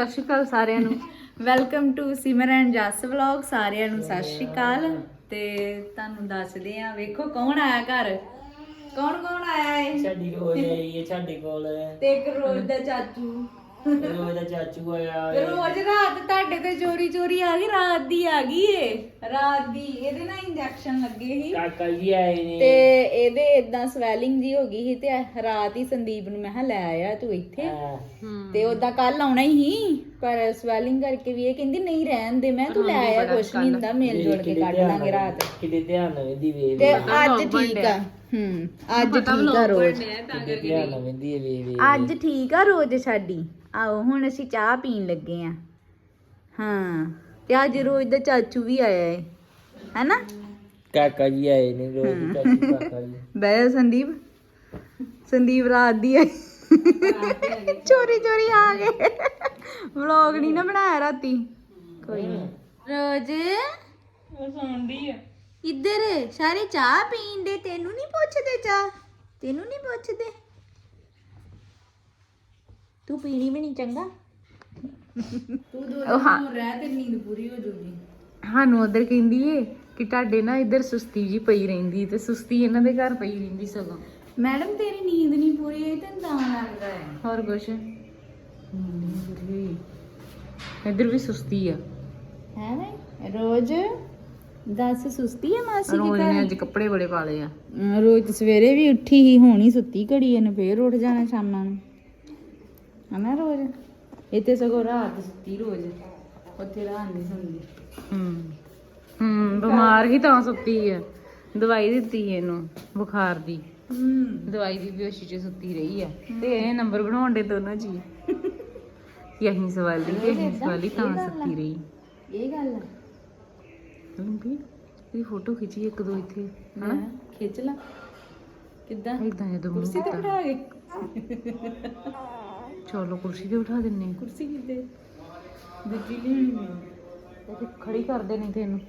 ਸਤਿ ਸ਼੍ਰੀ ਅਕਾਲ ਸਾਰਿਆਂ ਨੂੰ। Welcome to Simran Jas vlog ਸਾਰਿਆਂ ਨੂੰ ਸਤਿ ਸ਼੍ਰੀ ਅਕਾਲ। ਤੇ ਤੁਹਾਨੂੰ ਦੱਸਦੇ ਆ ਵੇਖੋ ਕੌਣ ਆਇਆ ਘਰ? ਕੌਣ ਕੌਣ ਆਇਆ ਏ? ਸਾਡੀ ਕੋਲ ਆਈ ਹੈ ਸਾਡੇ ਕੋਲ। ਤੇ ਇੱਕ ਰੋਜ਼ ਦਾ ਚਾਚੂ। ਰੋਜ਼ ਦਾ ਚਾਚੂ ਆਇਆ। ਰੋਜ਼ ਰਾਤ ਤੁਹਾਡੇ ਤੇ ਚੋਰੀ ਚੋਰੀ ਆ ਗਈ ਰਾਤ ਦੀ ਆ ਗਈ ਏ? ਰਾਤ ਦੀ ਇਹਦੇ ਨਾਲ ਇੰਜੈਕਸ਼ਨ ਲੱਗੇ ਸੀ। ਕਾਕਾ ਜੀ ਆਏ ਨੇ। ਤੇ ਇਹਦੇ ਇਦਾਂ ਸਵੈਲਿੰਗ ਜੀ ਹੋ ਗਈ ਸੀ ਤੇ ਰਾਤ ਹੀ ਸੰਦੀਪ ਨੂੰ ਮੈਂ ਕਿਹਾ ਲੈ ਆਇਆ ਤੂੰ ਇੱਥੇ। ਹਾਂ। ਤੇ ਉਦਾਂ ਕੱਲ ਆਉਣਾ ਹੀ ਸੀ ਪਰ ਸਵੈਲਿੰਗ ਕਰਕੇ ਵੀ ਇਹ ਕਹਿੰਦੀ ਨਹੀਂ ਰਹਿਣ ਦੇ ਮੈਂ ਤੂੰ ਲੈ ਆਇਆ ਕੁਛ ਨਹੀਂ ਹੁੰਦਾ ਮੇਲ ਜੋੜ ਕੇ ਕੱਢ ਲਾਂਗੇ ਰਾਤ। ਕਿਤੇ ਧਿਆਨ ਨਾ ਵੇਂਦੀ ਵੇ ਤੇ ਅੱਜ ਠੀਕ ਆ। ਹੂੰ ਅੱਜ ਠੀਕ ਆ ਰੋਜ਼। ਕਿਤੇ ਧਿਆਨ ਨਾ ਵੇਂਦੀ ਵੇ ਵੇ ਅੱਜ ਠੀਕ ਆ ਰੋਜ਼ ਸਾਡੀ। ਆਓ ਹੁਣ ਅਸੀਂ ਚਾਹ ਪੀਣ ਲੱਗੇ ਆ। ਹਾਂ ਤੇ ਅੱਜ ਰੋਜ਼ ਦਾ ਚਾਚੂ ਵੀ ਆਇਆ ਏ। ਹੈਨਾ? ਕਾਕਾ ਜੀ ਆਏ ਨੇ ਰੋਜ਼ ਚਾਚੂ ਕਾਕਾ ਜੀ। ਬੈ ਸੰਦੀਪ। ਸੰਦੀਪ ਰਾਤ ਦੀ ਆਈ। ਚੋਰੀ ਚੋਰੀ ਆ ਗਏ। ਵਲੌਗ ਨਹੀਂ ਨਾ ਬਣਾਇਆ ਰਾਤੀ। ਕੋਈ ਨਹੀਂ ਰੋਜ਼? ਸੌਂਦੀ ਆ। ਇੱਧਰ ਸਾਰੇ ਚਾਹ ਪੀਣ ਦੇ ਤੈਨੂੰ ਨਹੀਂ ਪੁੱਛਦੇ ਚਾਹ? ਤੈਨੂੰ ਨਹੀਂ ਪੁੱਛਦੇ? ਤੂੰ ਪੀਣੀ ਵੀ ਨਹੀਂ ਚੰਗਾ? ਤੂੰ ਦੋ ਦਿਨ ਰਹਿ ਤੇ ਨੀਂਦ ਪੂਰੀ ਹੋ ਜੂਗੀ ਸਾਨੂੰ ਉਧਰ ਕਹਿੰਦੀ ਏ ਕਿ ਤੁਹਾਡੇ ਨਾ ਇੱਧਰ ਸੁਸਤੀ ਜੀ ਪਈ ਰਹਿੰਦੀ ਤੇ ਸੁਸਤੀ ਇਹਨਾਂ ਦੇ ਘਰ ਪਈ ਰਹਿੰਦੀ ਸਗੋਂ। ਮੈਡਮ ਤੇਰੀ ਨੀਂਦ ਨਹੀਂ ਪੂਰੀ ਹੋਈ ਤੈਨੂੰ ਤਾਂ ਲੱਗਦਾ ਹੈ। ਹੋਰ ਕੁਛ? ਇੱਧਰ ਵੀ ਸੁਸਤੀ ਆ। ਹੈ ਨਾ ਰੋਜ਼? ਦੱਸ ਸੁਸਤੀ ਹੈ ਮਾਸੀ ਰੋਜ਼ ਨੇ ਅੱਜ ਕੱਪੜੇ ਬੜੇ ਪਾ ਲਏ ਆ। ਰੋਜ਼ ਸਵੇਰੇ ਵੀ ਉੱਠੀ ਹੀ ਹੋਣੀ ਸੁੱਤੀ ਘੜੀ ਇਹਨੇ ਫੇਰ ਉੱਠ ਜਾਣਾ ਸ਼ਾਮਾਂ ਨੂੰ। ਹਨਾ ਰੋਜ਼? ਇੱਥੇ ਸਗੋਂ ਰਾਤ ਸੁੱਤੀ ਰੋਜ਼। ਉੱਥੇ ਰਾਤ ਨਹੀਂ ਸੌਂਦੀ ਹੂੰ ਹੂੰ ਬਿਮਾਰ ਹੀ ਤਾਂ ਸੁੱਤੀ ਆ। ਦਵਾਈ ਦਿੱਤੀ ਇਹਨੂੰ ਬੁਖਾਰ ਦੀ। ਹੂੰ। ਦਵਾਈ ਦੀ ਬੇਹੋਸ਼ੀ ਚ ਸੁੱਤੀ ਰਹੀ ਆ। ਤੇ ਇਹ ਨੰਬਰ ਬਣਾਉਣ ਦੇ ਦੋਨੋਂ ਜੀ। ਕਿ ਅਸੀਂ ਸਵਾਲੀ ਤੇ ਅਸੀਂ ਸਵਾਲੀ ਤਾਂ ਸੁੱਤੀ ਰਹੀ। ਇਹ ਗੱਲ ਆ। ਲੂੰਗੀ ਇਹਦੀ ਫੋਟੋ ਖਿੱਚੀ ਇੱਕ ਦੋ ਇੱਥੇ ਹਾਂ ਖਿੱਚ ਲਾ। ਕਿੱਦਾਂ? ਇਦਾਂ ਜਦੋਂ ਕੁਰਸੀ ਤੇ ਬਿਠਾ ਗਏ ਚਲੋ ਕੁਰਸੀ ਤੇ ਬਿਠਾ ਦਿੰਨੇ ਕੁਰਸੀ ਕਿੱਦੇ ਦੂਜੀ ਲੈਣੀ ਮੈਂ। ਤੇ ਖੜੀ ਕਰ ਦੇਣੀ ਤੈਨੂੰ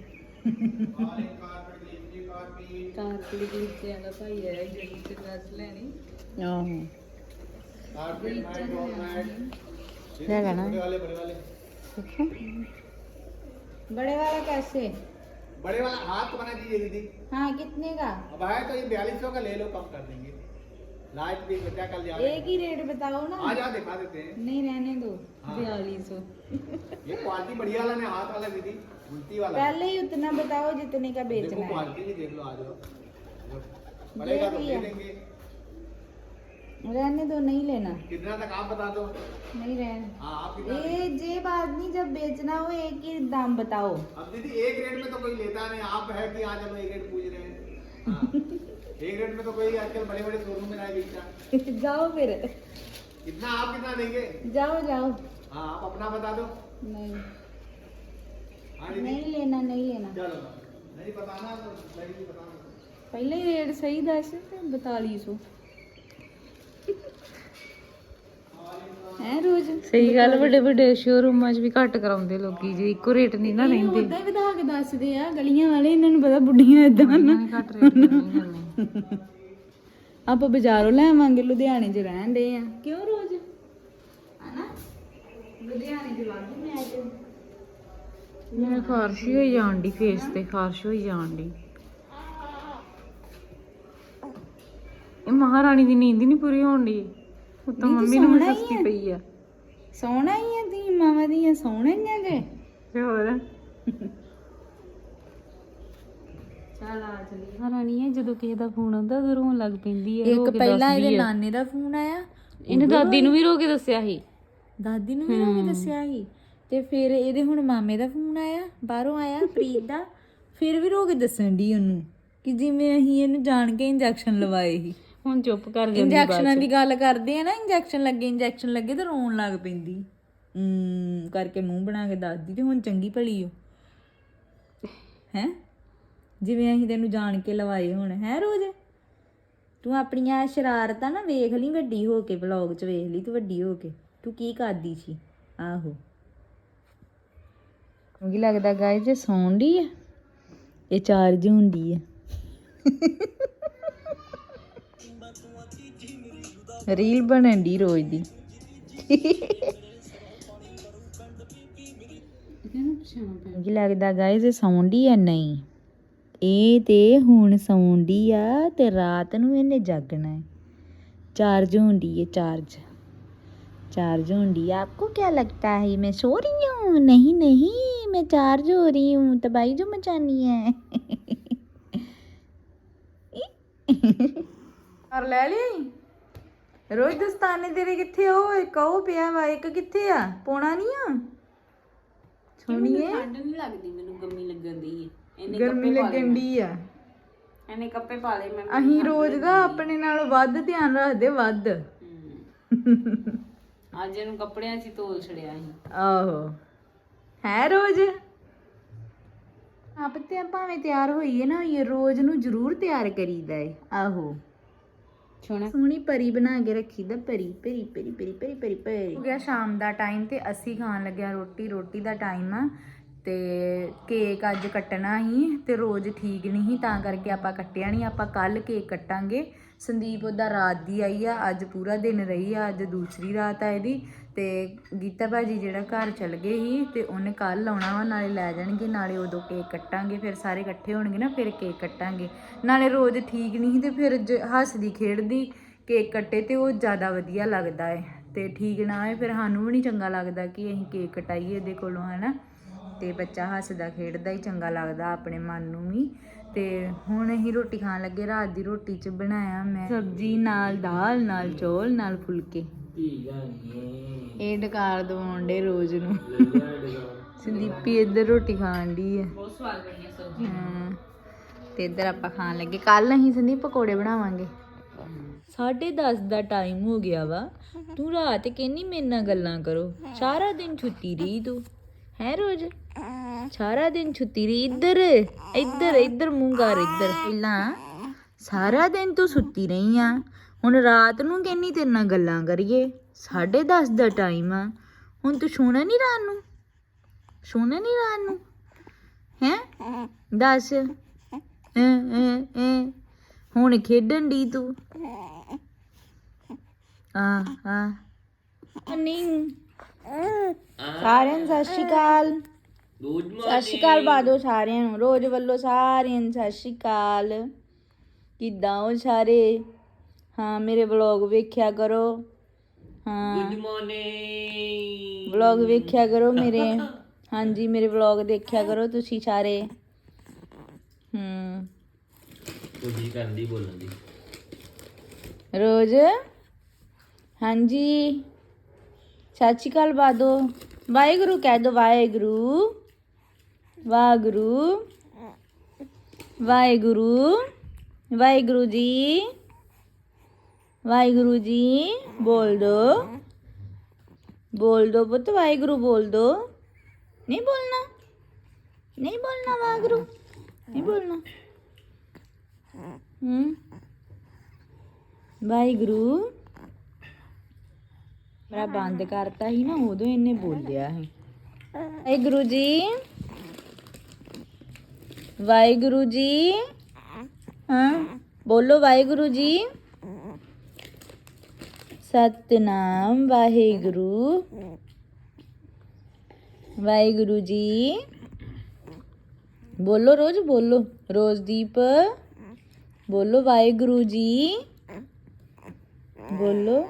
ਕਾਰਪੇਟ ਨੀਚੇ ਆਂਦਾ ਭਾਈ ਹੈ ਜਿਹੜੀ ਤੇ ਦੱਸ ਲੈਣੀ। ਆਹੋ। ਕਾਰਪੇਟ ਮਾਈ ਗੋਡ ਮੈਟ ਲੈ ਲੈਣਾ। ਬੜੇ ਵਾਲੇ ਬੜੇ ਵਾਲੇ। ਬੜੇ ਵਾਲਾ ਕੈਸੇ? बड़े वाला हाथ तो बना दीजिए दीदी। हाँ कितने का? अब है तो ये बयालीस सौ का ले लो कम कर देंगे। लाइट भी बचा कल जा एक ही रेट बताओ ना। आज आज दिखा देते हैं। नहीं रहने दो हाँ। बयालीस। सौ ये क्वालिटी बढ़िया वाला ने हाथ वाला दीदी उल्टी वाला। पहले ही उतना बताओ जितने का बेचना है। क्वालिटी भी देख लो आ जाओ। बड़े का तो। दे देंगे। रहने दो नहीं लेना। कितना तक आप बता दो? नहीं रहने हाँ ये जे आदमी जब बेचना हो एक ही दाम बताओ। अब दीदी एक रेट में तो कोई लेता नहीं। आप है कि आज हम एक रेट पूछ रहे हैं? हाँ। एक रेट में तो कोई आजकल बड़े बड़े शोरूम में नहीं बेचता। जाओ फिर। कितना आप कितना देंगे? जाओ जाओ। हाँ आप अपना बता दो। नहीं। हाँ नहीं लेना नहीं लेना। चलो। नहीं बताना तो बताना पहले रेट सही दस बतालीस सौ। ਸਹੀ ਗੱਲ ਵੱਡੇ ਵੱਡੇ ਸ਼ੋਰੂਮਾਂ 'ਚ ਵੀ ਘੱਟ ਕਰਾਉਂਦੇ ਲੋਕੀ ਜੇ ਇੱਕੋ ਰੇਟ ਨਹੀਂ ਨਾ ਰਹਿੰਦੇ। ਉਦਾਂ ਹੀ ਵਧਾ ਕੇ ਦੱਸਦੇ ਆ ਗਲੀਆਂ ਵਾਲੇ ਇਹਨਾਂ ਨੂੰ ਪਤਾ ਬੁੱਢੀਆਂ ਇਦਾਂ ਨਾ। ਘੱਟ ਰੇਟ ਨਹੀਂ ਆਪਾਂ ਬਾਜ਼ਾਰੋਂ ਲੈ ਆਵਾਂਗੇ ਲੁਧਿਆਣੇ 'ਚ ਰਹਿਣ ਦੇ ਆ। ਕਿਉਂ ਰੋਜ਼? ਹਨਾ? ਲੁਧਿਆਣੇ 'ਚ ਵਾਧੂ ਮੈਚ ਮੇਰੇ ਖਾਰਸ਼ ਹੀ ਹੋਈ ਜਾਣ ਦੀ ਫੇਸ ਤੇ ਖਾਰਸ਼ ਹੋਈ ਜਾਣ ਦੀ ਇਹ ਮਹਾਰਾਣੀ ਦੀ ਨੀਂਦ ਹੀ ਨਹੀਂ ਪੂਰੀ ਹੋਣ ਦੀ ਉਹ ਤਾਂ ਨੀਂਦ ਮੰਮੀ ਨੂੰ ਸੁਸਤੀ। ਪਈ ਆ। ਸੌਣਾ ਹੀ ਆ ਤੀ ਮਾਵਾਂ ਦੀਆਂ ਸੌਣਾ ਹੀ ਆ ਜੇ। ਤੇ ਹੋਰ? ਚੱਲ ਆ ਚਲੀ ਮਹਾਰਾਣੀ ਹੈ ਜਦੋਂ ਕਿਸੇ ਦਾ ਫੋਨ ਆਉਂਦਾ ਉਦੋਂ ਰੋਣ ਲੱਗ ਪੈਂਦੀ ਹੈ ਰੋ ਇੱਕ ਕੇ ਪਹਿਲਾਂ ਦੱਸਦੀ ਇਹਦੇ। ਨਾਨੇ ਦਾ ਫੋਨ ਆਇਆ ਇਹਨੇ ਦਾਦੀ ਨੂੰ ਵੀ ਰੋ ਕੇ ਦੱਸਿਆ ਸੀ। ਦਾਦੀ ਨੂੰ ਵੀ ਉਹਨੇ ਦੱਸਿਆ ਸੀ। ਤੇ ਫਿਰ ਇਹਦੇ ਹੁਣ ਮਾਮੇ ਦਾ ਫੋਨ ਆਇਆ ਬਾਹਰੋਂ ਆਇਆ ਪ੍ਰੀਤ ਦਾ। ਫਿਰ ਵੀ ਰੋ ਕੇ ਦੱਸਣ ਦੀ ਉਹਨੂੰ ਕਿ ਜਿਵੇਂ ਅਸੀਂ ਇਹਨੂੰ ਜਾਣ ਕੇ ਇੰਜੈਕਸ਼ਨ ਲਵਾਏ ਸੀ। ਹੁਣ ਚੁੱਪ ਕਰ ਜਾਂਦੀ ਇੰਜੈਕਸ਼ਨਾਂ ਦੀ ਗੱਲ ਕਰਦੇ ਆ ਨਾ ਇੰਜੈਕਸ਼ਨ ਲੱਗੇ ਇੰਜੈਕਸ਼ਨ ਲੱਗੇ ਤੇ ਰੋਣ ਲੱਗ ਪੈਂਦੀ। ਹੂੰ ਕਰਕੇ ਮੂੰਹ ਬਣਾ ਕੇ ਦੱਸਦੀ ਤੇ ਹੁਣ ਚੰਗੀ ਭਲੀ ਓ। ਹੈ? ਜਿਵੇਂ ਅਸੀਂ ਤੈਨੂੰ ਜਾਣ ਕੇ ਲਵਾਏ ਹੁਣ ਹੈ ਰੋਜ਼? ਤੂੰ ਆਪਣੀਆਂ ਸ਼ਰਾਰਤਾਂ ਨਾ ਵੇਖ ਲਈ ਵੱਡੀ ਹੋ ਕੇ ਵਲੌਗ 'ਚ ਵੇਖ ਲਈ ਤੂੰ ਵੱਡੀ ਹੋ ਕੇ। ਤੂੰ ਕੀ ਕਰਦੀ ਸੀ? ਆਹੋ। ਕੀ ਲੱਗਦਾ ਗਾਇ ਜੇ ਸੌਣ ਦੀ ਆ? ਇਹ ਚਾਰਜ ਹੁੰਦੀ ਆ। ਰੀਲ ਬਣਨ ਦੀ ਰੋਜ਼ ਦੀ ਕੀ ਲੱਗਦਾ ਗਾਇਸ ਇਹ ਸੌਂਦੀ ਆ ਨਹੀਂ ਇਹ ਤੇ ਹੁਣ ਸੌਂਦੀ ਆ ਤੇ ਰਾਤ ਨੂੰ ਇਹਨੇ ਜਾਗਣਾ ਹੈ ਚਾਰਜ ਹੁੰਦੀ ਹੈ ਚਾਰਜ चार्ज होंगी आपको क्या लगता है मैं सो रही हूँ नहीं नहीं मैं चार्ज हो रही हूँ तबाही जो मचानी है ਕਰ ਲੈ ਲਈ ਰੋਜ਼ ਦਸਤਾਨੇ ਤੇਰੇ ਕਿੱਥੇ ਉਹ ਇੱਕ ਉਹ ਪਿਆ ਵਾ ਇੱਕ ਕਿੱਥੇ ਆ? ਪੋਣਾ ਨਹੀਂ ਆ? ਸੋਣੀਏ ਠੰਡ ਨਹੀਂ ਲੱਗਦੀ ਮੈਨੂੰ ਗਰਮੀ ਲੱਗਣ ਦੀ ਹੈ ਗਰਮੀ ਲੱਗਣ ਦੀ ਆ। ਇਹਨੇ ਕੱਪੇ ਪਾ ਲਏ ਮੈਂ ਅਸੀਂ ਰੋਜ਼ ਦਾ ਆਪਣੇ ਨਾਲੋਂ ਵੱਧ ਧਿਆਨ ਰੱਖਦੇ ਵੱਧ। ਅੱਜ ਇਹਨੂੰ ਕੱਪੜਿਆਂ 'ਚ ਹੀ ਤੋਲ ਛੜਿਆ ਸੀ। ਆਹੋ। ਹੈ ਰੋਜ਼? ਆਪ ਤੇ ਭਾਵੇਂ ਤਿਆਰ ਹੋਈਏ ਨਾ ਹੋਈਏ ਰੋਜ਼ ਨੂੰ ਜ਼ਰੂਰ ਤਿਆਰ ਕਰੀਦਾ ਏ। ਆਹੋ। ਸੋਹਣਾ ਸੋਹਣੀ ਪਰੀ ਬਣਾ ਕੇ ਰੱਖੀਦਾ ਪਰੀ ਪਰੀ ਪਰੀ ਪਰੀ ਪਰੀ ਪਰੀ ਪਰੀ। ਹੋ ਗਿਆ ਸ਼ਾਮ ਦਾ ਟਾਈਮ ਤੇ ਅਸੀਂ ਖਾਣ ਲੱਗਿਆ ਰੋਟੀ ਰੋਟੀ ਦਾ ਟਾਈਮ ਆ। ਤੇ ਕੇਕ ਅੱਜ ਕੱਟਣਾ ਹੀ ਤੇ ਰੋਜ਼ ਠੀਕ ਨਹੀਂ ਸੀ ਤਾਂ ਕਰਕੇ ਆਪਾਂ ਕੱਟਿਆ ਨਹੀਂ। ਆਪਾਂ ਕੱਲ ਕੇਕ ਕੱਟਾਂਗੇ। ਸੰਦੀਪ ਉਹਦਾ ਰਾਤ ਦੀ ਆਈ ਆ ਅੱਜ ਪੂਰਾ ਦਿਨ ਰਹੀ ਆ ਅੱਜ ਦੂਸਰੀ ਰਾਤ ਆ ਇਹਦੀ। ਤੇ ਗੀਤਾ ਭਾਜੀ ਜਿਹੜਾ ਘਰ ਚਲ ਗਏ ਸੀ ਤੇ ਉਹਨੇ ਕੱਲ ਆਉਣਾ ਵਾ, ਨਾਲੇ ਲੈ ਜਾਣਗੇ, ਨਾਲੇ ਉਦੋਂ ਕੇਕ ਕੱਟਾਂਗੇ, ਫਿਰ ਸਾਰੇ ਇਕੱਠੇ ਹੋਣਗੇ ਨਾ, ਫਿਰ ਕੇਕ ਕੱਟਾਂਗੇ। ਨਾਲੇ ਰੋਜ਼ ਠੀਕ ਨਹੀਂ ਸੀ ਤੇ ਫਿਰ ਜ- ਹੱਸਦੀ ਖੇਡਦੀ ਕੇਕ ਕੱਟੇ ਤੇ ਉਹ ਜ਼ਿਆਦਾ ਵਧੀਆ ਲੱਗਦਾ ਹੈ ਤੇ ਠੀਕ ਨਾ ਹੈ ਫਿਰ ਸਾਨੂੰ ਵੀ ਨਹੀਂ ਚੰਗਾ ਲੱਗਦਾ ਕਿ ਅਸੀਂ ਕੇਕ ਕਟਾਈਏ ਇਹਦੇ ਕੋਲੋਂ, ਹਨਾ। ਤੇ ਬੱਚਾ ਹੱਸਦਾ, ਖੇਡਦਾ ਹੀ ਚੰਗਾ ਲੱਗਦਾ ਆਪਣੇ ਮਨ ਨੂੰ ਵੀ। ਤੇ ਹੁਣ ਅਸੀਂ ਰੋਟੀ ਖਾਣ ਲੱਗੇ, ਰਾਤ ਦੀ ਰੋਟੀ ਚ ਬਣਾਇਆ ਮੈਂ ਸਬਜ਼ੀ ਨਾਲ ਦਾਲ, ਨਾਲ ਚੌਲ, ਨਾਲ ਫੁਲਕੇ। ਇਹ ਡਕਾਰ ਦਵਾਉਂਦੇ ਰੋਜ਼ ਨੂੰ। ਸੰਦੀਪੀ ਇੱਧਰ ਰੋਟੀ ਖਾਣ ਦੀ ਹੈ ਬਹੁਤ ਸਵਾਦ ਬਣੀ ਹੈ ਸਬਜ਼ੀ। ਹਾਂ ਤੇ ਇੱਧਰ ਆਪਾਂ ਖਾਣ ਲੱਗੇ। ਕੱਲ ਅਸੀਂ ਸੰਦੀਪ ਪਕੌੜੇ ਬਣਾਵਾਂਗੇ। 10:30 ਦਾ ਟਾਈਮ ਹੋ ਗਿਆ ਵਾ। ਤੂੰ ਰਾਤ ਕਹਿੰਨੀ ਮੇਰੇ ਨਾਲ ਗੱਲਾਂ ਕਰੋ। ਸਾਰਾ ਦਿਨ ਛੁੱਟੀ ਰਹੀ ਤੂੰ। ਹੈ ਰੋਜ਼? ਸਾਰਾ ਦਿਨ ਛੁੱਟੀ ਰਹੀ। ਇੱਧਰ ਇੱਧਰ ਇੱਧਰ ਮੂੰਹ ਕਰ ਇੱਧਰ। ਪਹਿਲਾਂ ਸਾਰਾ ਦਿਨ ਤੂੰ ਸੁੱਤੀ ਰਹੀ ਆ। ਹੁਣ ਰਾਤ ਨੂੰ ਕਹਿੰਨੀ ਤੇਰੇ ਨਾਲ ਗੱਲਾਂ ਕਰੀਏ? 10:30 ਦਾ ਟਾਈਮ ਆ। ਹੁਣ ਤੂੰ ਸੋਣਾ ਨਹੀਂ ਰਾਤ ਨੂੰ? ਸੋਣਾ ਨਹੀਂ ਰਾਤ ਨੂੰ? ਹੈ? ਦੱਸ। ਹੈਂ, ਹੈਂ, ਹੁਣ ਖੇਡਣ ਦੀ ਤੂੰ? ਆ ਆ ਨਹੀਂ ਸਾਰਿਆਂ ਨੂੰ ਸਤਿ ਸ਼੍ਰੀ ਅਕਾਲ। ਸਤਿ ਸ਼੍ਰੀ ਅਕਾਲ ਬਾਦੋ ਸਾਰਿਆਂ ਨੂੰ। ਰੋਜ਼ ਵੱਲੋਂ ਸਾਰਿਆਂ ਨੂੰ ਸਤਿ ਸ਼੍ਰੀ ਅਕਾਲ। ਕਿੱਦਾਂ ਹੋ ਸਾਰੇ? ਹਾਂ ਮੇਰੇ ਵਲੌਗ ਵੇਖਿਆ ਕਰੋ ਹਾਂ ਗੁੱਡ ਮਾਰਨਿੰਗ ਵਲੌਗ ਵੇਖਿਆ ਕਰੋ ਮੇਰੇ ਹਾਂਜੀ ਮੇਰੇ ਵਲੌਗ ਦੇਖਿਆ ਕਰੋ ਤੁਸੀਂ ਸਾਰੇ ਹੂੰ ਕੋਸ਼ਿਸ਼ ਕਰਨ ਦੀ ਬੋਲਣ ਦੀ ਰੋਜ਼ ਹਾਂਜੀ ਸਤਿ ਸ਼੍ਰੀ ਅਕਾਲ ਬਾਦੋ ਵਾਹਿਗੁਰੂ ਕਹਿ ਦੋ ਵਾਹਿਗੁਰੂ ਵਾਹਿਗੁਰੂ ਵਾਹਿਗੁਰੂ ਵਾਹਿਗੁਰੂ ਜੀ ਵਾਹਿਗੁਰੂ ਜੀ ਬੋਲ ਦੋ ਬੋਲ ਦੋ ਪੁੱਤ ਵਾਹਿਗੁਰੂ ਬੋਲ ਦੋ ਨਹੀਂ ਬੋਲਣਾ ਨਹੀਂ ਬੋਲਣਾ ਵਾਹਿਗੁਰੂ ਨਹੀਂ ਬੋਲਣਾ ਹੂੰ ਵਾਹਿਗੁਰੂ ਮੇਰਾ ਬੰਦ ਕਰਤਾ ਸੀ ਨਾ ਉਦੋਂ ਇਹਨੇ ਬੋਲਿਆ ਸੀ ਵਾਹਿਗੁਰੂ ਜੀ ਵਾਹਿਗੁਰੂ ਜੀ ਹਾਂ ਬੋਲੋ ਵਾਹਿਗੁਰੂ ਜੀ ਸਤਨਾਮ, ਵਾਹਿਗੁਰੂ। ਵਾਹਿਗੁਰੂ ਜੀ। ਬੋਲੋ ਰੋਜ਼, ਬੋਲੋ। ਰੋਜ਼ਦੀਪ ਬੋਲੋ ਵਾਹਿਗੁਰੂ ਜੀ। ਬੋਲੋ।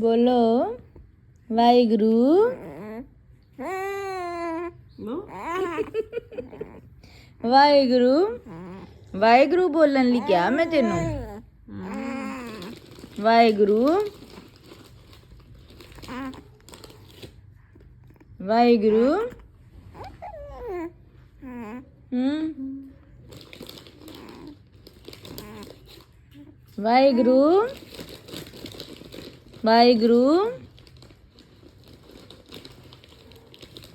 ਬੋਲੋ ਵਾਹਿਗੁਰੂ। ਵਾਹਿਗੁਰੂ। ਵਾਹਿਗੁਰੂ ਬੋਲਣ ਲਈ ਕਿਹਾ ਮੈਂ ਤੈਨੂੰ। ਵਾਹਿਗੁਰੂ। ਵਾਹਿਗੁਰੂ। ਹੂੰ। ਵਾਹਿਗੁਰੂ। ਵਾਹਿਗੁਰੂ।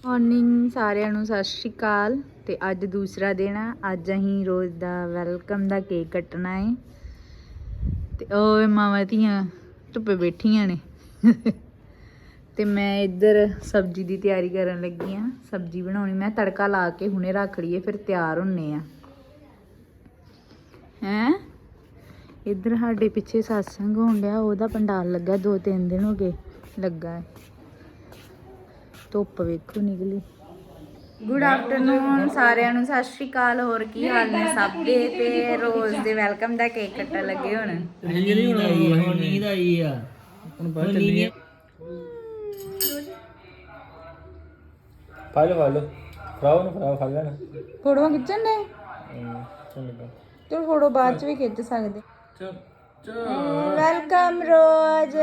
ਮਾਰਨਿੰਗ ਸਾਰਿਆਂ ਨੂੰ, ਸਤਿ ਸ਼੍ਰੀ ਅਕਾਲ। ਤੇ ਅੱਜ ਦੂਸਰਾ ਦਿਨ ਆ। ਅੱਜ ਅਸੀਂ ਰੋਜ਼ ਦਾ ਵੈਲਕਮ ਦਾ ਕੇਕ ਕੱਟਣਾ ਹੈ ਤੇ ਉਹ ਮਾਵਾਂ ਧੀਆਂ, ਧੁੱਪੇ ਬੈਠੀਆਂ ਨੇ। ਤੇ ਮੈਂ ਇੱਧਰ ਸਬਜ਼ੀ ਦੀ ਤਿਆਰੀ ਕਰਨ ਲੱਗੀ ਆ, ਸਬਜ਼ੀ ਬਣਾਉਣੀ। ਮੈਂ ਤੜਕਾ ਲਾ ਕੇ ਹੁਣੇ ਰੱਖ ਲਈਏ ਫਿਰ ਤਿਆਰ ਹੁੰਨੇ ਆ। ਹੈਂ? ਇੱਧਰ ਸਾਡੇ ਪਿੱਛੇ satsang ਹੋਣ ਡਿਆ, ਉਹਦਾ ਪੰਡਾਲ ਲੱਗਾ, ਦੋ ਤਿੰਨ ਦਿਨ ਹੋ ਗਏ ਲੱਗਾ ਧੁੱਪ ਵੇਖੋ ਨਿਕਲੀ। ਗੁੱਡ ਆਫਟਰਨੂਨ ਸਾਰਿਆਂ ਨੂੰ ਸਤਿ ਸ਼੍ਰੀ ਅਕਾਲ। ਹੋਰ ਕੀ ਹਾਲ ਨੇ ਸਭ ਦੇ ਤੇ ਰੋਜ਼ ਦੇ? ਵੈਲਕਮ ਦਾ ਕੇਕ ਕੱਟਣ ਲੱਗੇ ਹੁਣ। ਨੀਂਦ ਆਈ ਹੁਣ ਨੀਂਦ ਆਈ ਆ। ਹੁਣ ਬਾਅਦ ਚੱਲੀ ਫੜ ਫੜ ਲੋ ਫਰਾਓ ਨੂੰ ਫਰਾਓ ਫੜ ਲੈਣਾ। ਫੋਟੋਆਂ ਖਿੱਚਣ ਚਲ ਫੋਟੋ ਬਾਅਦ ਚ ਵੀ ਖਿੱਚ ਸਕਦੇ। ਵੈਲਕਮ ਰੋਜ਼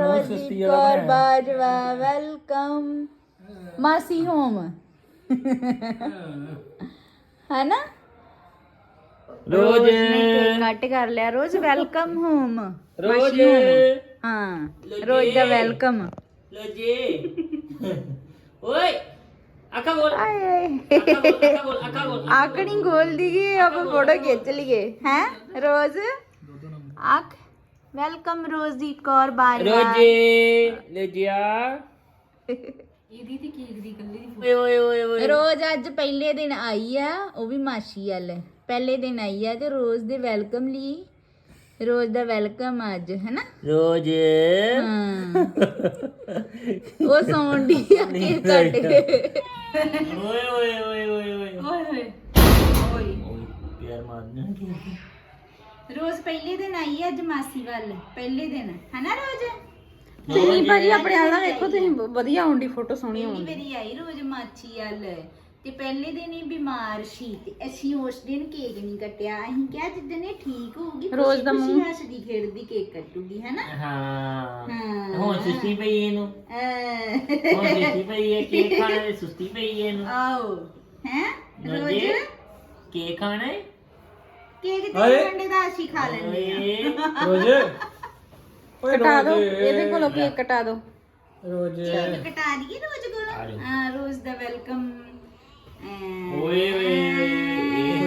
ਰੋਜੀ ਕੌਰ ਬਾਜਵਾ ਵੈਲਕਮ ਮਾਸੀ ਹੋਮ ਹੈ ਨਾ ਰੋਜ਼ ਕੇਕ ਕੱਟ ਕਰ ਲਿਆ। Roz welcome home. ਰੋਜ਼। ਹਾਂ ਰੋਜ਼ ਦਾ ਵੈਲਕਮ। ਲੋ ਜੀ ਓਏ ਆਕਾ ਬੋਲ ਆਕਾ ਆਕਾ ਆਕਣੀ ਗੋਲ ਦੀ ਗਈ ਆਪਾਂ ਫੋਟੋ ਖਿੱਚ ਲਈਏ। ਹੈ? ਰੋਜ਼? ਆਖ ਵੈਲਕਮ ਰੋਜ਼ਦੀਪ ਕੌਰ ਬਾਜਵਾ ਰੋਜੇ। ਲੈ ਜਿਆ ਇਹਦੀ ਤੇ ਕੇਕ ਦੀ ਕੱਲੀ ਓਏ ਓਏ ਓਏ ਓਏ। ਰੋਜ਼ ਅੱਜ ਪਹਿਲੇ ਦਿਨ ਆਈ ਆ ਉਹ ਵੀ ਮਾਸੀ ਵੱਲ। ਪਹਿਲੇ ਦਿਨ ਆਈ ਆ ਤੇ ਰੋਜ਼ ਦੇ ਵੈਲਕਮ ਲਈ। ਰੋਜ਼ ਦਾ ਵੈਲਕਮ ਅੱਜ ਹੈਨਾ? ਰੋਜ। ਹਾਂ। ਉਹ ਸੌਣ ਦੀ ਆ ਕੇਕ ਕੱਟ ਕੇ। ਓਏ ਓਏ ਓਏ ਓਏ ਓਏ। ਓਏ ਹੋਏ ਓਏ ਪਿਆਰ ਮਾਰਨਾ। ਰੋਜ਼ ਪਹਿਲੇ ਦਿਨ ਆਈ ਆ ਅੱਜ ਮਾਸੀ ਵੱਲ। ਪਹਿਲੇ ਦਿਨ। ਹੈਨਾ ਰੋਜ਼? ਤੁਸੀਂ ਭਾਜੀ ਆਪਣੇ ਵਾਲਾ ਵੇਖੋ ਤੁਸੀਂ ਵਧੀਆ ਆਉਂਦੀ ਫੋਟੋ ਸੋਹਣੀ ਪਹਿਲੀ ਵਾਰੀ ਆਈ ਰੋਜ਼ ਮਾਛੀ ਵੱਲ ਤੇ ਪਹਿਲੇ ਦਿਨ ਹੀ ਬਿਮਾਰ ਸੀ ਤੇ ਅਸੀਂ ਉਸ ਦਿਨ ਕੇਕ ਨਹੀਂ ਕੱਟਿਆ। ਅਸੀਂ ਕਿਹਾ ਜਿੱਦਣ ਇਹ ਠੀਕ ਹੋਊਗੀ ਰੋਜ਼ ਦਾ ਮੂੰਹ। ਹੱਸਦੀ ਖੇਡਦੀ ਕੇਕ ਕੱਟੂਗੀ ਹੈਨਾ? ਹਾਂ। ਹਾਂ ਹੁਣ ਸੁਸਤੀ ਪਈ ਇਹਨੂੰ? ਅਹ, ਹੁਣ ਸੁਸਤੀ ਪਈ ਹੈ ਕੇਕ ਖਾਣਾ ਦੀ ਸੁਸਤੀ ਪਈ ਹੈ ਇਹਨੂੰ? ਆਓ ਹੈ? ਰੋਜ਼? ਰੋਜੇ ਕੇਕ ਖਾਣਾ ਹੈ? ਕੇਕ ਤੇ ਅੰਡੇ ਦਾ ਅਸੀਂ ਖਾ ਲੈਂਦੇ ਆ ਓਏ ਕਟਾ ਦਿਓ ਇਹਦੇ ਕੋਲੋਂ ਕੇਕ ਕਟਾ ਦਿਓ ਕੇਕ ਕਟਾ ਦਈਏ ਰੋਜ਼ ਆ ਕੋਲ। ਹਾਂ ਰੋਜ਼ ਦਾ ਵੈਲਕਮ। ਓਏ ਓਏ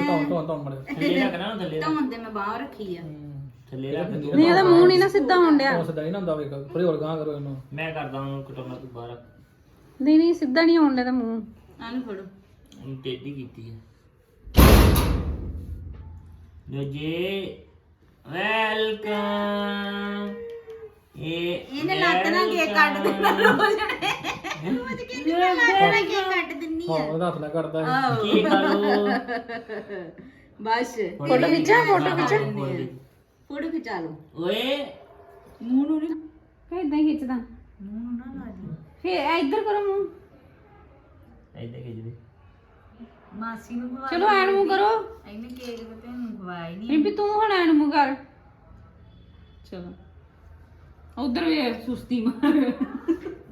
ਧੌਣ ਧੌਣ ਧੌਣ ਮੜੇ। ਥੱਲੇ ਰੱਖਣਾ ਨਾ ਥੱਲੇ। ਰੱਖ। ਤੇ ਮੈਂ ਬਾਹਰ ਰੱਖੀ ਆ। ਥੱਲੇ ਰੱਖ ਤੂੰ ਨਹੀਂ ਇਹਦਾ ਮੂੰਹ ਨਹੀਂ ਨਾ ਸਿੱਧਾ ਹੋਣ ਡਿਆ। ਸਦਾ ਹੀ ਨਾ ਹੁੰਦਾ ਵੇਖ ਥੋੜੀ ਹੋਰ ਗਾਂ ਕਰੋ ਇਹਨੂੰ। ਮੈਂ ਕਰਦਾ ਹਾਂ ਕਟੋਣਾ ਤੂੰ ਬਾਹਰ ਰੱਖ। ਨਹੀਂ ਨਹੀਂ ਸਿੱਧਾ ਨਹੀਂ ਹੋਣ ਇਹਦਾ ਮੂੰਹ। ਆਨੂੰ ਫੜੋ। ਉਹਨੂੰ ਟੇਢੀ ਕੀਤੀ ਹੈ ਰੋਜੇ ਵੈਲਕਮ। ਇਹ ਇਹਨੇ ਲੱਤ ਨਾਲ ਕੇਕ ਕੱਟ ਦੇਣਾ ਰੋਜ਼ ਨੇ। ਰੋਜ਼ ਕਹਿੰਦੀ ਮੈਂ ਲੱਤ ਨਾਲ ਕੇਕ ਕੱਟ ਦਿੰਨੀ ਆ? ਉਹਦਾ ਹੱਥ ਨਾਲ ਕੱਟਦਾ ਹੈ ਆਓ ਕੀ ਖਾ ਲੋ ਬਸ। ਫੋਟੋ ਖਿੱਚਾ ਫੋਟੋ ਖਿੱਚਾ। ਫੋਟੋ ਖਿਚਾ। ਲਓ। ਓਏ। ਮੂੰਹ ਨੂੰ ਨਹੀਂ ਫੇਰ ਇਦਾਂ ਹੀ ਖਿੱਚਦਾ। ਮੂੰਹ ਨੂੰ ਨਾ ਲਾ ਦੀ ਫੇਰ ਇੱਧਰ ਕਰੋ ਮੂੰਹ। ਐਦਾਂ ਖਿੱਚ ਦੇ ਮਾਸੀ ਨੂੰ ਖਵਾ ਚਲੋ ਐਨ ਮੂੰਹ ਕਰੋ। ਇਹਨੇ ਕੇਕ ਤੇ ਤੈਨੂੰ ਹੀ ਨਹੀਂ। ਰਿੰਪੀ ਤੂੰ ਹੁਣ ਐਨ ਮੂੰਹ ਕਰ। ਚਲੋ। ਉਧਰ ਵੀ ਸੁਸਤੀ ਮਾਰ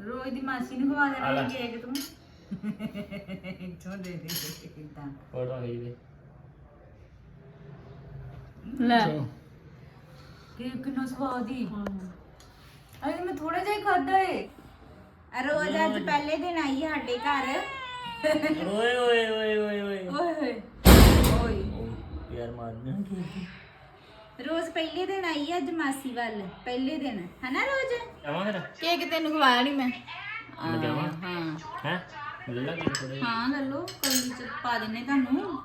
ਰੋਜ਼ ਦੀ ਮਾਸੀ ਨੂੰ ਖਵਾ ਦੇਣਾ ਸੀ ਕੇਕ ਤੂੰ। ਇੱਥੋਂ ਦੇ ਦੇ ਇਦਾਂ। ਫੋਟੋ ਦੇ ਲੈ। ਕੇਕ ਕਿੰਨਾ ਸਵਾਦ ਹੀ। ਅਰੇ ਮੈਂ ਥੋੜਾ ਜਿਹਾ ਹੀ ਖਾਦਾ ਏ। ਰੋਜ਼ ਅੱਜ ਪਹਿਲੇ ਦਿਨ ਆਈ ਸਾਡੇ ਘਰ। ਓਏ ਓਏ ਓਏ ਓਏ ਓਏ। ਓਏ ਹੋਏ। ਓਏ ਪਿਆਰ ਮਾਰਨਾ। ਰੋਜ਼ ਪਹਿਲੇ ਦਿਨ ਆਈ ਅੱਜ ਮਾਸੀ ਵੱਲ ਪਹਿਲੇ ਦਿਨ। ਹਨਾ ਰੋਜ਼? ਆਵਾਂ ਫਿਰ? ਕੇਕ ਤੈਨੂੰ ਖਵਾਇਆ ਨਹੀਂ ਮੈਂ। ਮੈਂ ਜਾਵਾਂ? ਹਾਂ ਹੈ। ਲੱਲਾ ਕੇ ਥੋੜੇ ਹਾਂ ਲੈ ਲਓ ਕੌਲੀ ਚ ਪਾ ਦਿੰਨੇ ਤੁਹਾਨੂੰ।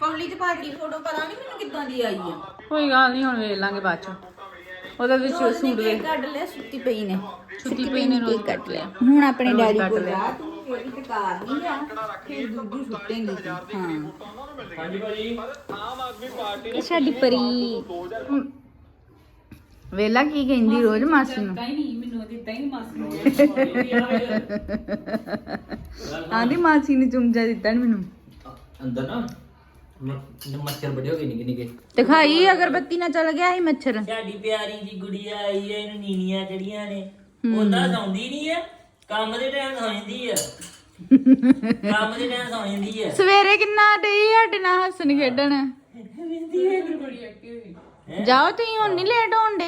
ਕੌਲੀ ਚ ਪਾ ਦੀ ਫੋਟੋ ਪਤਾ ਨਹੀਂ ਮੈਨੂੰ ਕਿੱਦਾਂ ਦੀ ਆਈ ਆ। ਕੋਈ ਗੱਲ ਨਹੀਂ ਹੁਣ ਵੇਖ ਲਾਂਗੇ ਬਾਅਦ ਚ। ਉਹਦੇ ਵਿੱਚ ਰੋਜ਼ ਨੇ ਸੂਟ ਵੇ ਕੱਢ ਲਿਆ ਸੁੱਤੀ ਪਈ ਨੇ। ਸੁੱਤੀ ਪਈ ਨੇ ਕੇਕ ਕੱਟ ਲਿਆ। ਹੁਣ ਆਪਣੇ ਡੈਡੀ ਕੋਲ ਜਾ ਤੂੰ ਇਹ ਵੀ ਨਹੀਂ ਆ ਫਿਰ ਦੂਜੀ ਸੁੱਤੇਂਗੀ ਤੂੰ। ਹਾਂ। ਹਾਂਜੀ ਭਾਜੀ। ਇਹ ਸਾਡੀ ਪਰੀ ਵੇਲਾ ਕੀ ਕਹਿੰਦੀ ਰੋਜ਼ ਮਾਸੀ ਨੂੰ? ਆਂਦੀ ਮਾਸੀ ਨੇ ਚੁੰਮਚਾ ਦਿੱਤਾ ਨੀ ਮੈਨੂੰ। ਅੰਦਰ ਨਾ। ਮ- ਮੱਛਰ ਬੜੇ ਹੋ ਗਏ ਨਿੱਕੇ ਨਿੱਕੇ। ਦਿਖਾਈ ਅਗਰਬੱਤੀ ਨਾਲ ਚੱਲ ਗਿਆ ਸੀ ਮੱਛਰ। ਸਾਡੀ ਪਿਆਰੀ ਜੀ ਗੁੜੀਆ ਆਈ ਹੈ ਇਹਨੂੰ ਨੀਨੀਆਂ ਚੜੀਆਂ ਨੇ। ਉਹਦਾ ਸੌਂਦੀ ਨਹੀਂ ਆ ਕੰਮ ਦੇ ਟਾਈਮ ਸੌਂ ਜਾਂਦੀ ਆ ਕੰਮ ਦੇ ਟਾਈਮ ਸੌਂ ਜਾਂਦੀ ਆ ਸਵੇਰੇ ਕਿੰਨਾ ਡਈ ਸਾਡੇ ਨਾਲ ਹੱਸਣ ਖੇਡਣ? ਜਾਓ ਤੁਸੀਂ ਹੁਣ ਨਹੀਂ ਲੇਟ ਹੋਣ ਦੇ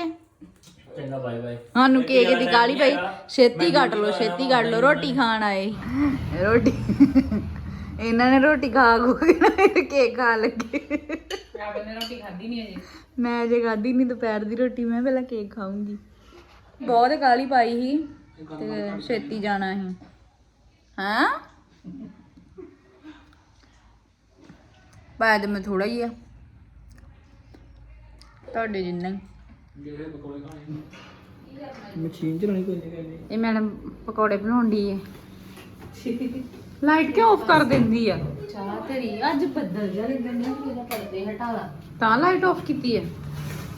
ਚੰਗਾ ਬਾਏ ਬਾਏ ਸਾਨੂੰ ਕੇਕ ਦੀ ਕਾਲੀ ਪਈ। ਛੇਤੀ ਕੱਟ ਲਓ ਛੇਤੀ ਕੱਟ ਲਓ। ਰੋਟੀ ਖਾਣ ਆਏ। ਰੋਟੀ ਇਹਨਾਂ ਨੇ ਰੋਟੀ ਖਾ ਖੂ ਕੇ ਨਾ ਕੇਕ ਖਾਣ ਲੱਗੇ। ਰੋਟੀ ਖਾਦੀ ਨਹੀਂ ਅਜੇ। ਮੈਂ ਅਜੇ ਖਾਧੀ ਨਹੀਂ ਦੁਪਹਿਰ ਦੀ ਰੋਟੀ ਮੈਂ ਪਹਿਲਾਂ ਕੇਕ ਖਾਊਂਗੀ। ਬਹੁਤ ਕਾਲੀ ਪਾਈ ਸੀ ਤੇ ਛੇਤੀ ਜਾਣਾ ਸੀ। ਹਾਂ? ਬਾਅਦ ਮੈਂ ਥੋੜਾ ਹੀ ਆ। ਤੁਹਾਡੇ ਜਿੰਨਾ ਹੀ। ਮਸ਼ੀਨ ਚ ਨਹੀਂ ਕੋਈ ਨਹੀਂ ਇਹ ਮੈਡਮ ਪਕੌੜੇ ਬਣਾਉਣ ਦੀ ਹੈ ਲਾਈਟ ਕਿਉਂ ਆਫ ਕਰ ਦਿੰਦੀ ਆ? ਚਾਹ ਤੇਰੀ ਅੱਜ ਬੱਦਲ ਜਿਹਾ ਲੱਗਣ ਡਿਆ ਕਿ ਇਹਦਾ ਪਰਦੇ ਹਟਾ ਲਾ। ਤਾਂ ਲਾਈਟ ਆਫ ਕੀਤੀ ਹੈ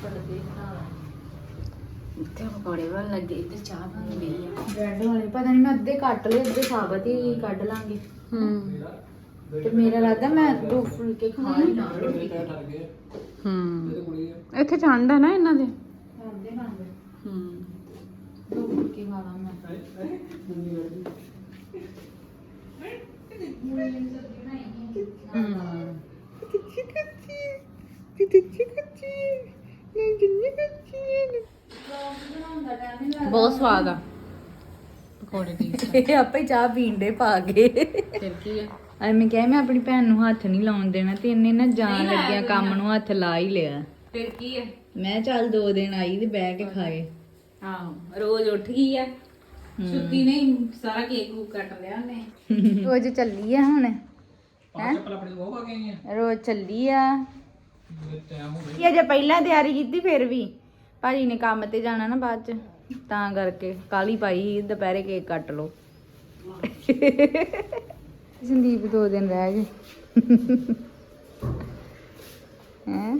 ਪਰਦੇ। ਇੱਥੇ ਪਕੌੜੇ ਬਣ ਲੱਗੇ ਇੱਥੇ ਚਾਹ ਬਣ ਗਈ ਆ। ਬ੍ਰੈਡ ਵਾਲੇ ਪਤਾ ਨਹੀਂ ਮੈਂ ਅੱਧੇ ਕੱਟ ਲਏ ਅੱਧੇ ਸਾਬਤ ਹੀ ਕੱਢ ਲਾਂਗੇ। ਹੂੰ। ਤੇ ਮੇਰਾ ਰਾਦਾ ਮੈਂ ਦੋ ਫੁਲਕੇ ਖਾ ਹੀ ਲਾਂ। ਹੂੰ। ਇੱਥੇ ਠੰਡ ਹੈ ਨਾ ਇਹਨਾਂ ਦੇ। ਖਾਂਦੇ ਖਾਂਦੇ ਹੂੰ। ਦੋ ਫੁਲਕੇ ਖਾ ਲਾਂ ਮੈਂ। ਹੂੰ। ਬਹੁਤ ਸਵਾਦ ਆ। ਪਕੌੜੇ ਦੀ ਇਹ ਆਪੇ ਚਾਹ ਪੀਣ ਦੇ ਪਾ ਕੇ। ਫਿਰ ਕੀ ਆ? ਐ ਮੈਂ ਕਿਹਾ ਮੈਂ ਆਪਣੀ ਭੈਣ ਨੂੰ ਹੱਥ ਨਹੀਂ ਲਾਉਣ ਦੇਣਾ ਤੇ ਇਹਨੇ ਨਾ ਜਾਣ ਲੱਗਿਆ ਕੰਮ ਨੂੰ ਹੱਥ ਲਾ ਹੀ ਲਿਆ। ਫਿਰ ਕੀ ਆ? ਮੈਂ ਚੱਲ ਦੋ ਦਿਨ ਆਈ ਤੇ ਬਹਿ ਕੇ ਖਾਏ। ਆਹੋ ਰੋਜ਼ ਉੱਠ ਗਈ ਆ। ਸੁੱਤੀ ਨਹੀਂ ਸਾਰਾ ਕੇਕ ਕੂਕ ਕੱਟ ਲਿਆ ਉਹਨੇ। ਰੋਜ਼ ਚੱਲੀ ਆ ਹੁਣ। ਚੱਪਲ ਆਪਣੇ ਉਹ ਪਾ ਕੇ ਆਈ ਆ। ਰੋਜ਼ ਚੱਲੀ ਆ ਇਹ ਅਜੇ ਪਹਿਲਾਂ ਤਿਆਰੀ ਕੀਤੀ ਫਿਰ ਵੀ? ਭਾਜੀ ਨੇ ਕੰਮ ਤੇ ਜਾਣਾ ਨਾ ਬਾਅਦ ਚ ਤਾਂ ਕਰਕੇ ਕਾਲੀ ਪਾਈ ਸੀ ਦੁਪਹਿਰੇ ਕੇਕ ਕੱਟ ਲੋ ਸੰਦੀਪ ਦੋ ਦਿਨ ਰਹਿ ਗਏ। ਹੈ?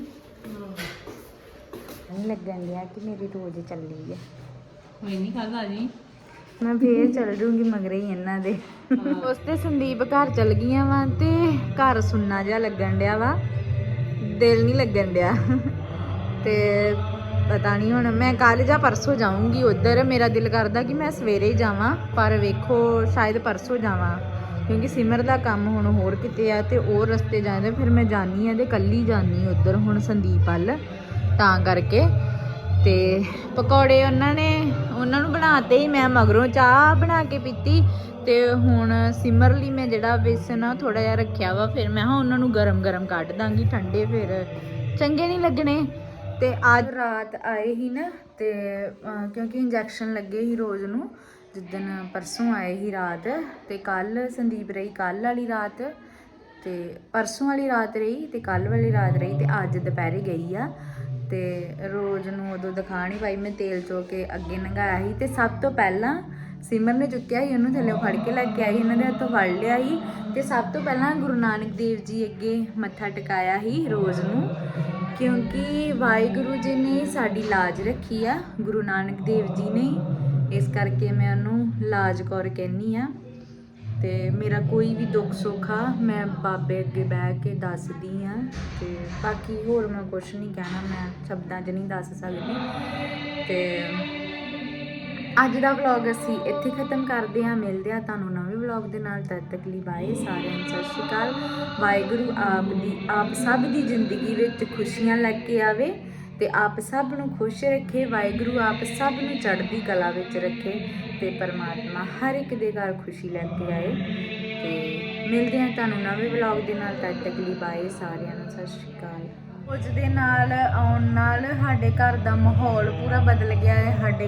ਲੱਗਣ ਡਿਆ ਕਿ ਮੇਰੀ ਰੋਜ਼ ਚੱਲੀ ਆ। ਕੋਈ ਨਹੀਂ ਖਾਦਾ ਜੀ। ਮੈਂ ਫੇਰ ਚੱਲ ਜੂੰਗੀ ਮਗਰੇ ਹੀ ਇਹਨਾਂ ਦੇ। ਉਸ ਤੇ ਸੰਦੀਪ ਘਰ ਚਲ ਗਈਆਂ ਵਾ ਤੇ ਘਰ ਸੁੰਨਾ ਜਿਹਾ ਲੱਗਣ ਡਿਆ ਵਾ। ਦਿਲ ਨਹੀਂ ਲੱਗਣ ਡਿਆ। ਤੇ ਪਤਾ ਨਹੀਂ ਹੁਣ, ਮੈਂ ਕੱਲ ਜਾਂ ਪਰਸੋਂ ਜਾਊਂਗੀ ਉਧਰ। ਮੇਰਾ ਦਿਲ ਕਰਦਾ ਕਿ ਮੈਂ ਸਵੇਰੇ ਹੀ ਜਾਵਾਂ, ਪਰ ਵੇਖੋ, ਸ਼ਾਇਦ ਪਰਸੋਂ ਜਾਵਾਂ। ਕਿਉਂਕਿ ਸਿਮਰ ਦਾ ਕੰਮ ਹੁਣ ਹੋਰ ਕਿਤੇ ਆ ਤੇ ਉਹ ਰਸਤੇ ਜਾਂਦੇ ਫਿਰ ਮੈਂ ਜਾਣੀ ਆ ਤੇ ਕੱਲੀ ਜਾਣੀ ਉਧਰ ਹੁਣ ਸੰਦੀਪ ਵੱਲ, ਤਾਂ ਕਰਕੇ। ਤੇ ਪਕੌੜੇ ਉਹਨਾਂ ਨੇ, ਉਹਨਾਂ ਨੂੰ ਬਣਾਤੇ ਹੀ, ਮੈਂ ਮਗਰੋਂ ਚਾਹ ਬਣਾ ਕੇ ਪੀਤੀ। ਤੇ ਹੁਣ ਸਿਮਰ ਲਈ ਮੈਂ ਜਿਹੜਾ ਬੇਸਨ ਆ ਥੋੜਾ ਜਿਹਾ ਰੱਖਿਆ ਵਾ, ਫਿਰ ਮੈਂ ਹਾਂ ਉਹਨਾਂ ਨੂੰ ਗਰਮ ਗਰਮ ਕੱਢ ਦਾਂਗੀ, ਠੰਡੇ ਫਿਰ। ਚੰਗੇ ਨਹੀਂ ਲੱਗਣੇ। ਤੇ ਅੱਜ ਰਾਤ ਆਏ ਹੀ ਨਾ, ਤੇ ਕਿਉਂਕਿ ਇੰਜੈਕਸ਼ਨ ਲੱਗੇ ਹੀ ਰੋਜ਼ ਨੂੰ, ਜਿੱਦਣ ਪਰਸੋਂ ਆਏ ਹੀ ਰਾਤ, ਤੇ ਕੱਲ ਸੰਦੀਪ ਰਹੀ ਕੱਲ ਵਾਲੀ ਰਾਤ, ਤੇ ਪਰਸੋਂ ਵਾਲੀ ਰਾਤ ਰਹੀ ਤੇ ਕੱਲ ਵਾਲੀ ਰਾਤ ਰਹੀ ਤੇ ਅੱਜ ਦੁਪਹਿਰੇ ਗਈ ਆ, ਤੇ ਰੋਜ਼ ਨੂੰ ਉਦੋਂ ਦਿਖਾਣੀ ਭਾਈ ਮੈਂ ਤੇਲ ਚੋ ਕੇ ਅੱਗੇ ਲੰਘਾਇਆ ਸੀ, ਤੇ ਸਭ ਤੋਂ ਪਹਿਲਾਂ ਸਿਮਰ ਨੇ ਚੁੱਕਿਆ ਸੀ, ਉਹਨੂੰ ਥੱਲੇ ਫੜ ਕੇ ਲੈ ਕੇ ਆਈ, ਇਹਨਾਂ ਦੇ ਹੱਥੋਂ ਫੜ ਲਿਆ ਸੀ, ਤੇ ਸਭ ਤੋਂ ਪਹਿਲਾਂ ਗੁਰੂ ਨਾਨਕ ਦੇਵ ਜੀ ਅੱਗੇ ਮੱਥਾ ਟਿਕਾਇਆ ਸੀ ਰੋਜ਼ ਨੂੰ ਕਿਉਂਕਿ ਵਾਹਿਗੁਰੂ ਜੀ ਨੇ ਸਾਡੀ ਲਾਜ ਰੱਖੀ ਆ, ਗੁਰੂ ਨਾਨਕ ਦੇਵ ਜੀ ਨੇ। ਇਸ ਕਰਕੇ ਮੈਂ ਉਹਨੂੰ ਲਾਜ ਕੌਰ ਕਹਿੰਨੀ ਆ। ਤੇ ਮੇਰਾ ਕੋਈ ਵੀ ਦੁੱਖ ਸੁੱਖ ਆ, ਮੈਂ ਬਾਬੇ ਅੱਗੇ ਬਹਿ ਕੇ ਦੱਸਦੀ ਆ। ਤੇ ਬਾਕੀ ਹੋਰ ਮੈਂ ਕੁਝ ਨਹੀਂ ਕਹਿਣਾ, ਮੈਂ ਸ਼ਬਦਾਂ 'ਚ ਨਹੀਂ ਦੱਸ ਸਕਦੀ। ਤੇ ਅੱਜ ਦਾ ਵਲੌਗ ਅਸੀਂ ਇੱਥੇ ਖਤਮ ਕਰਦੇ ਹਾਂ। ਮਿਲਦੇ ਹਾਂ ਤੁਹਾਨੂੰ ਨਵੇਂ ਵਲੌਗ ਦੇ ਨਾਲ। ਤਦ ਤੱਕ ਲਈ ਬਾਏ ਸਾਰਿਆਂ ਨੂੰ। ਸਤਿ ਸ਼੍ਰੀ ਅਕਾਲ। ਵਾਹਿਗੁਰੂ ਆਪ ਦੀ, ਆਪ ਸਭ ਦੀ ਜ਼ਿੰਦਗੀ ਵਿੱਚ ਖੁਸ਼ੀਆਂ ਲੈ ਕੇ ਆਵੇ ਤੇ ਆਪ ਸਭ ਨੂੰ ਖੁਸ਼ ਰੱਖੇ। ਵਾਹਿਗੁਰੂ ਆਪ ਸਭ ਨੂੰ ਚੜ੍ਹਦੀ ਕਲਾ ਵਿੱਚ ਰੱਖੇ ਤੇ ਪਰਮਾਤਮਾ ਹਰ ਇੱਕ ਦੇ ਘਰ ਖੁਸ਼ੀ ਲੈ ਕੇ ਆਏ। ਤੇ ਮਿਲਦੇ ਹਾਂ ਤੁਹਾਨੂੰ ਨਵੇਂ ਵਲੌਗ ਦੇ ਨਾਲ। ਤਦ ਤੱਕ ਲਈ ਬਾਏ ਸਾਰਿਆਂ ਨੂੰ। ਸਤਿ ਸ਼੍ਰੀ ਅਕਾਲ। ਕੁਝ ਦੇ ਨਾਲ, ਆਉਣ ਨਾਲ ਸਾਡੇ ਘਰ ਦਾ ਮਾਹੌਲ ਪੂਰਾ ਬਦਲ ਗਿਆ ਹੈ। ਸਾਡੇ